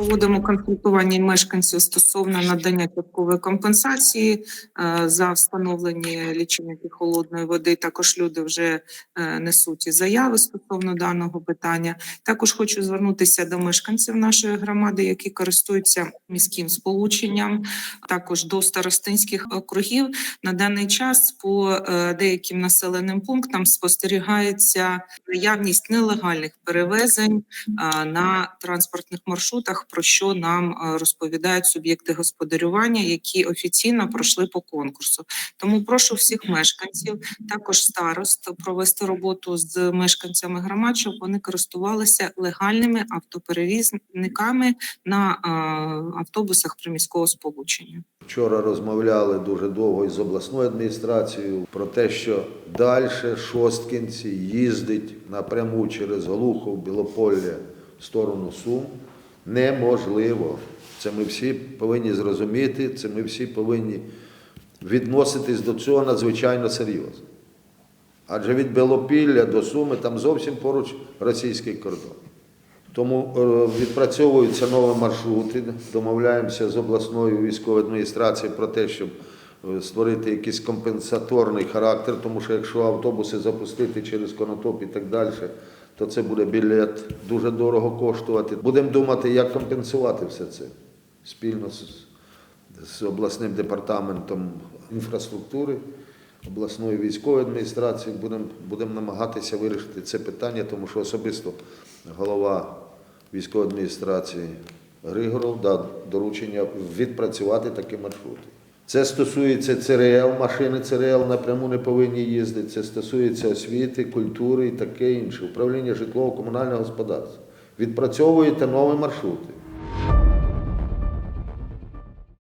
проводимо консультування мешканців стосовно надання часткової компенсації е, за встановлені лічильники холодної води. Також люди вже е, несуть і заяви стосовно даного питання. Також хочу звернутися до мешканців нашої громади, які користуються міським сполученням, також до старостинських округів. На даний час по е, деяким населеним пунктам спостерігається наявність нелегальних перевезень на транспортних маршрутах, про що нам розповідають суб'єкти господарювання, які офіційно пройшли по конкурсу. Тому прошу всіх мешканців, також старост, провести роботу з мешканцями громад, щоб вони користувалися легальними автоперевізниками на автобусах приміського сполучення. Вчора розмовляли дуже довго із обласною адміністрацією про те, що далі шосткінці їздить напряму через Глухов, Білополля в сторону Сум неможливо. Це ми всі повинні зрозуміти, це ми всі повинні відноситись до цього надзвичайно серйозно. Адже від Білопілля до Суми там зовсім поруч російський кордон. Тому е, відпрацьовуються нові маршрути, домовляємося з обласною військовою адміністрацією про те, щоб е, створити якийсь компенсаторний характер, тому що якщо автобуси запустити через Конотоп і так далі, то це буде білет дуже дорого коштувати. Будемо думати, як компенсувати все це спільно з, з обласним департаментом інфраструктури, обласною військовою адміністрацією. Будемо будемо намагатися вирішити це питання, тому що особисто голова військової адміністрації Григоров дав доручення відпрацювати такі маршрути. Це стосується ЦРЛ, машини ЦРЛ напряму не повинні їздити. Це стосується освіти, культури і таке інше. Управління житлово-комунального господарства. Відпрацьовуєте нові маршрути.